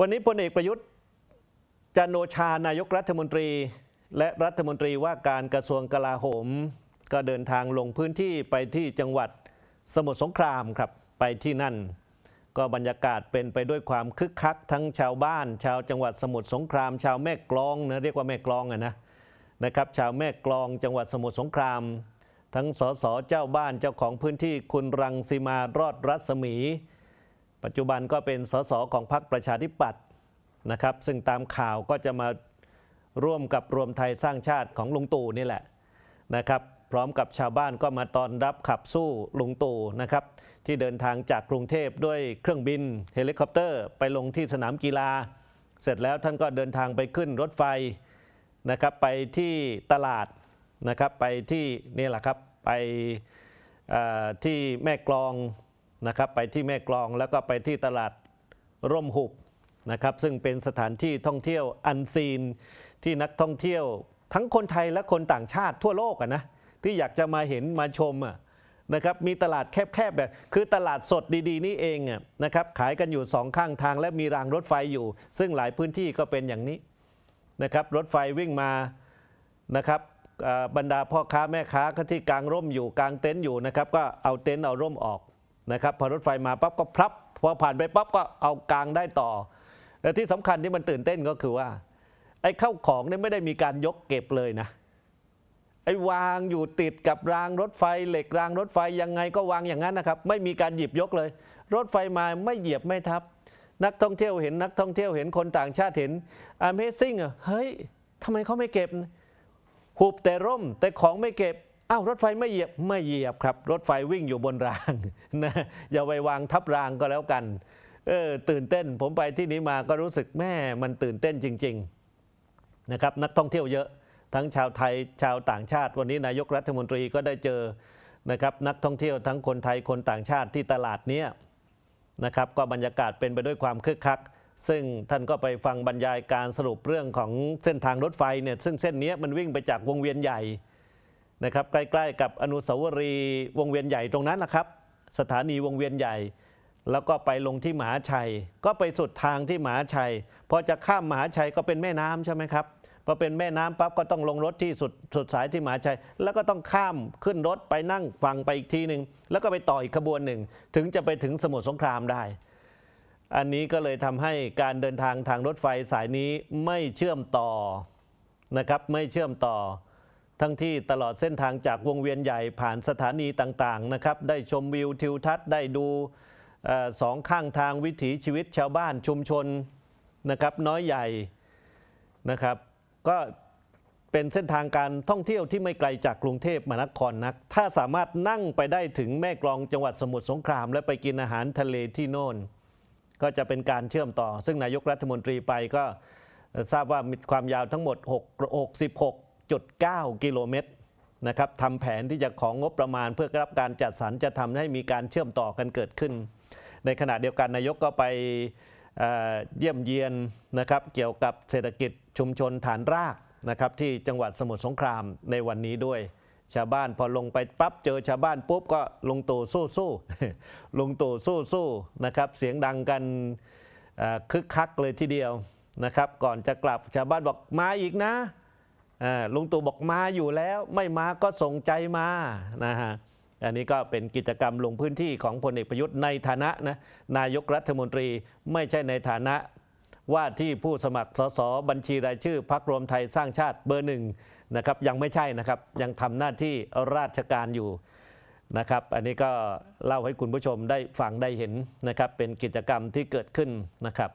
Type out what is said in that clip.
วันนี้พลเอกประยุทธ์จันโอชานายกรัฐมนตรี และรัฐมนตรีว่าการกระทรวงกลาโหม ก็เดินทางลงพื้นที่ไปที่จังหวัดสมุทรสงครามครับไปที่นั่น ก็บรรยากาศเป็นไปด้วยความคึกคัก ทั้งชาวบ้าน ชาวจังหวัดสมุทรสงคราม ชาวแม่กลองนะเรียกว่าแม่กลองอะนะนะครับ ชาวแม่กลองจังหวัดสมุทรสงคราม ทั้งสสเจ้าบ้านเจ้าของพื้นที่คุณรังสีมารอดรัศมี ปัจจุบันก็เป็นสสของพรรคประชาธิปัตย์นะครับ ซึ่งตามข่าวก็จะมาร่วมกับรวมไทยสร้างชาติของลุงตู่นี่แหละนะครับ พร้อมกับชาวบ้านก็มาตอนรับขับสู้ลุงตู่นะครับ ที่เดินทางจากกรุงเทพด้วยเครื่องบินเฮลิคอปเตอร์ ไปลงที่สนามกีฬา เสร็จแล้วท่านก็เดินทางไปขึ้นรถไฟนะครับไปที่ตลาดนะครับไปที่นี่แหละครับไปที่แม่กลอง นะครับไปที่แม่กลองแล้วก็ไปที่ตลาดร่มหุบนะครับซึ่งเป็นสถานที่ท่องเที่ยวอันซีนที่นักท่องเที่ยว ทั้งคนไทยและคนต่างชาติทั่วโลกอะนะที่อยากจะมาเห็นมาชมอะนะครับมีตลาดแคบๆแบบคือตลาดสดดีๆ นี่เองนะครับขายกันอยู่สองข้างทางและมีรางรถไฟอยู่ ซึ่งหลายพื้นที่ก็เป็นอย่างนี้นะครับรถไฟวิ่งมานะครับบรรดาพ่อค้าแม่ค้าที่กางร่มอยู่กางเต็นท์อยู่นะครับก็เอาเต็นท์เอาร่มออก นะครับพอรถไฟมาปั๊บก็พลับพอผ่านไปปั๊บก็เอากางได้ต่อ และที่สำคัญที่มันตื่นเต้นก็คือว่า ไอ้เข้าของเนี่ยไม่ได้มีการยกเก็บเลยนะไอ้วางอยู่ติดกับรางรถไฟ เหล็กรางรถไฟยังไงก็วางอย่างนั้นนะครับ ไม่มีการหยิบยกเลย รถไฟมาไม่เหยียบไม่ทับ นักท่องเที่ยวเห็นนักท่องเที่ยวเห็นคนต่างชาติเห็น Amazing อะเฮ้ยทำไมเขาไม่เก็บหุบแต่ร่มแต่ของไม่เก็บ อ้าวรถไฟไม่เหยียบไม่เหยียบครับ รถไฟวิ่งอยู่บนรางนะอย่าไปวางทับรางก็แล้วกันเออตื่นเต้นผมไปที่นี้มาก็รู้สึกแม่มันตื่นเต้นจริง ๆนะครับ นักท่องเที่ยวเยอะทั้งชาวไทยชาวต่างชาติ วันนี้นายกรัฐมนตรีก็ได้เจอนะครับนักท่องเที่ยวทั้งคนไทยคนต่างชาติที่ตลาดเนี้ยนะครับก็บรรยากาศเป็นไปด้วยความคึกคัก ซึ่งท่านก็ไปฟังบรรยายการสรุปเรื่องของเส้นทางรถไฟเนี่ยซึ่งเส้นนี้มันวิ่งไปจากวงเวียนใหญ่ นะครับใกล้ๆกับอนุสาวรีย์วงเวียนใหญ่ตรงนั้นนะครับ สถานีวงเวียนใหญ่ แล้วก็ไปลงที่มหาชัย ก็ไปสุดทางที่มหาชัยพอจะข้ามมหาชัยก็เป็นแม่น้ำใช่ไหมครับพอเป็นแม่น้ำปั๊บก็ต้องลงรถที่สุดสุดสายที่มหาชัย แล้วก็ต้องข้ามขึ้นรถไปนั่งฟังไปอีกทีหนึ่งแล้วก็ไปต่ออีกขบวนหนึ่ง ถึงจะไปถึงสมุทรสงครามได้ อันนี้ก็เลยทำให้การเดินทางทางรถไฟสายนี้ไม่เชื่อมต่อนะครับไม่เชื่อมต่อ ทั้งที่ตลอดเส้นทางจากวงเวียนใหญ่ผ่านสถานีต่างๆนะครับได้ชมวิวทิวทัศน์ได้ดูสองข้างทางวิถีชีวิตชาวบ้านชุมชนนะครับน้อยใหญ่นะครับ ก็เป็นเส้นทางการท่องเที่ยวที่ไม่ไกลจากกรุงเทพมหานครนัก ถ้าสามารถนั่งไปได้ถึงแม่กลองจังหวัดสมุทรสงคราม และไปกินอาหารทะเลที่โน่น ก็จะเป็นการเชื่อมต่อ ซึ่งนายกรัฐมนตรีไปก็ทราบว่ามีความยาวทั้งหมด 6 66.9กิโลเมตรนะครับทำแผนที่จะของงบประมาณเพื่อรับการจัดสรรจะทำให้มีการเชื่อมต่อกันเกิดขึ้น ในขณะเดียวกันนายกก็ไปเยี่ยมเยียนนะครับเกี่ยวกับเศรษฐกิจชุมชนฐานรากนะครับที่จังหวัดสมุทรสงครามในวันนี้ด้วย ชาวบ้านพอลงไปปั๊บเจอชาวบ้านปุ๊บก็ลงตู่สู้สู้ลงตู่สู้สู้นะครับเสียงดังกันคึกคักเลยทีเดียวนะครับก่อนจะกลับชาวบ้านบอกมาอีกนะ ลุงตู่บอกมาอยู่แล้วไม่มาก็ส่งใจมานะฮะอันนี้ก็เป็นกิจกรรมลงพื้นที่ของพลเอกประยุทธ์ในฐานะนะนายกรัฐมนตรีไม่ใช่ในฐานะว่าที่ผู้สมัครสสบัญชีรายชื่อพักรวมไทยสร้างชาติเบอร์หนึ่งนะครับยังไม่ใช่นะครับยังทำหน้าที่ราชการอยู่นะครับ อันนี้ก็เล่าให้คุณผู้ชมได้ฟังได้เห็นนะครับเป็นกิจกรรมที่เกิดขึ้นนะครับ